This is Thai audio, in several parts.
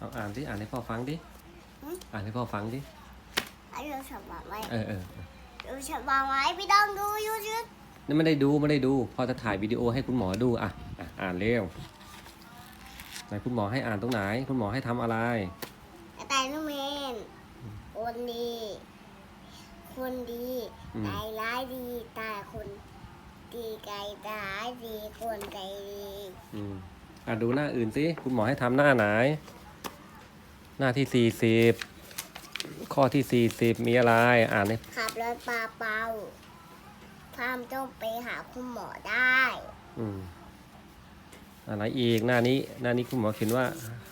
เอาอ่านดิอ่านให้พ่อฟังดิหืมอ่านให้พ่อฟังดิเอาดูฉบับไว้เออเออดูฉบับไว้พี่ต้องดูยูทูบนี่ไม่ได้ดูไม่ได้ดูพ่อจะถ่ายวิดีโอให้คุณหมอดูอะอะอ่านเร็วไหนคุณหมอให้อ่านตรงไหน คุณหมอให้ทำอะไรแต่นุ่มเมนคนดี คนดีอืมใจร้ายดีแต่คนดีใจร้ายดีคนใจดี อืมอะดูหน้าอื่นสิคุณหมอให้ทำหน้าไหน หน้าที่สี่สิบข้อที่สี่สิบมีอะไร อ่านให้ขับรถปลาเปาความต้องไปหาคุณหมอได้อืมอะไรอีกหน้านี้ หน้านี้คุณหมอเขียนว่า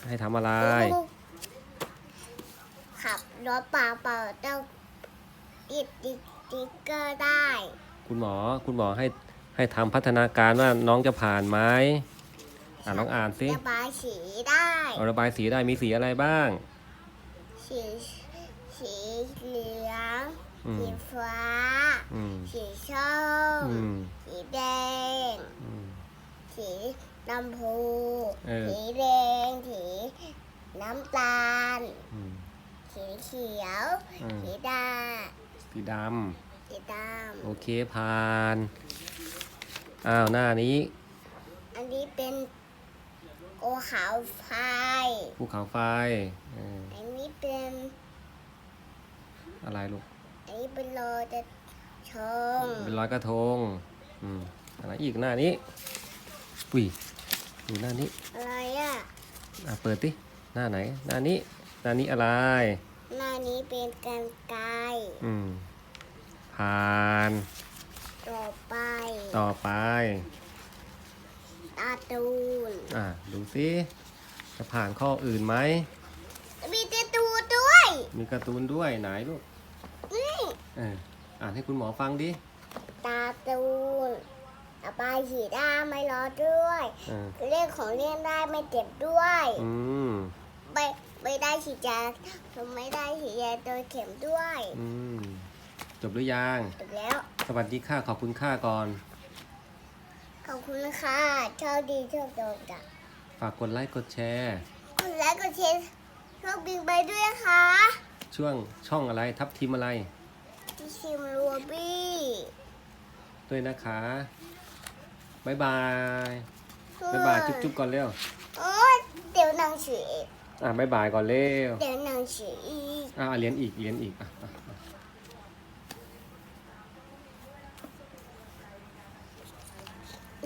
ให้ทำอะไร ขับรถปลาเปาต้องติดติ๊กเกอร์ได้ คุณหมอคุณหมอให้ให้ทำพัฒนาการว่าน้องจะผ่านไหม อ่านลองอ่านสิระบายสีได้เอาระบายสีได้มีสีอะไรบ้าง สีสีเหลืองอืมสีฟ้า อืม สีส้มอืม สีแดง อืม สีลำพูเออ สีแดงสีน้ำตาล อืม สีเขียว อืม สีดาสีดสีดำโอเคผ่าน อ้าวหน้านี้ำอันนี้เป็น โอขาวไฟภูเขาไฟเอออันนี้เป็นอะไรลูกอันนี้เป็นโลจะชงเป็นร้อยกระทงอืมอะไรอีกหน้านี้อุ้ยดูหน้านี้อะไรอะอะเปิดดิหน้าไหน หน้านี้หน้านี้อะไร หน้านี้เป็นกันไกรอืมผ่าน ต่อไปต่อไป ตาตูนอะดูสิจะผ่านข้ออื่นไหม มีตาตูนด้วยมีการ์ตูนด้วยไหนลูกนี่เอออ่านให้คุณหมอฟังดิตาตูนระบายสีได้ไม่ร้อนด้วย เออเล่นของเล่นได้ไม่เจ็บด้วยอืมไม่ไม่ได้ฉีดยาไม่ได้ฉีดยาโดยเข็มด้วยอืมจบหรือยัง จบแล้ว สวัสดีค่ะขอบคุณค่าก่อน ขอบคุณค่ะชอบดีชอบโดนจ้ะฝากกดไลค์กดแชร์ กดไลค์กดแชร์ชอบบิงไปด้วยค่ะช่วงช่องอะไรทับทีมอะไรที่ชิมรัวบี้ด้วยนะคะบ๊ายบายบ๊ายบายจุ๊บๆก่อนเร็วโอ๊ยเดี๋ยวหนังสืออีกอะบ๊ายบายก่อนเร็วเดี๋ยวหนังสืออีกอะเรียนอีกเรียนอีกอะอะอะ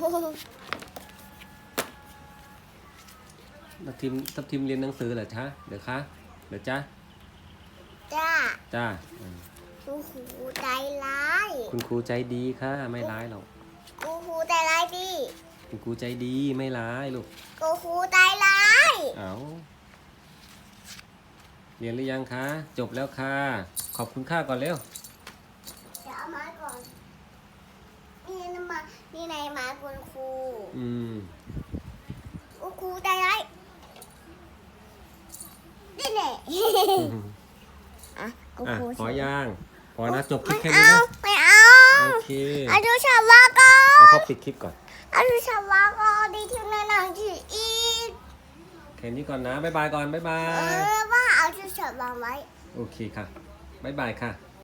ทับทีมทับทีมเรียนหนังสือเหรอจ๊ะเดี๋ยวคะเดี๋ยวจ้าจ้าจ้าอืมครูครูใจร้ายคุณครูใจดีค่ะ ไม่ร้ายหรอกครูครูใจร้ายดิคุณครูใจดีไม่ร้ายลูกครูครูใจร้ายเอาเรียนหรือยังคะ จบแล้วค่ะ ขอบคุณค่าก่อนเร็ว เดี๋ยวเอามาก่อน นี่นะมานี่ในไม้คุณครูอืมครูครูใจร้ายนี่แน่อะครูอะครูขอย่างพอนะจบคลิปไม่แค่นี้เอานะไม่เอาโอเคเอาดูฉบับก่อเอานเข้าปิดคลิปก่อนเอาดูฉบับก่อนดีที่ในหนังสืออีกแค่นี้ก่อนนะบ๊ายบายก่อนบ๊ายบาเอย อว่าเอาดูฉบับไว้ โอเคค่ะบ๊ายบายค่ะ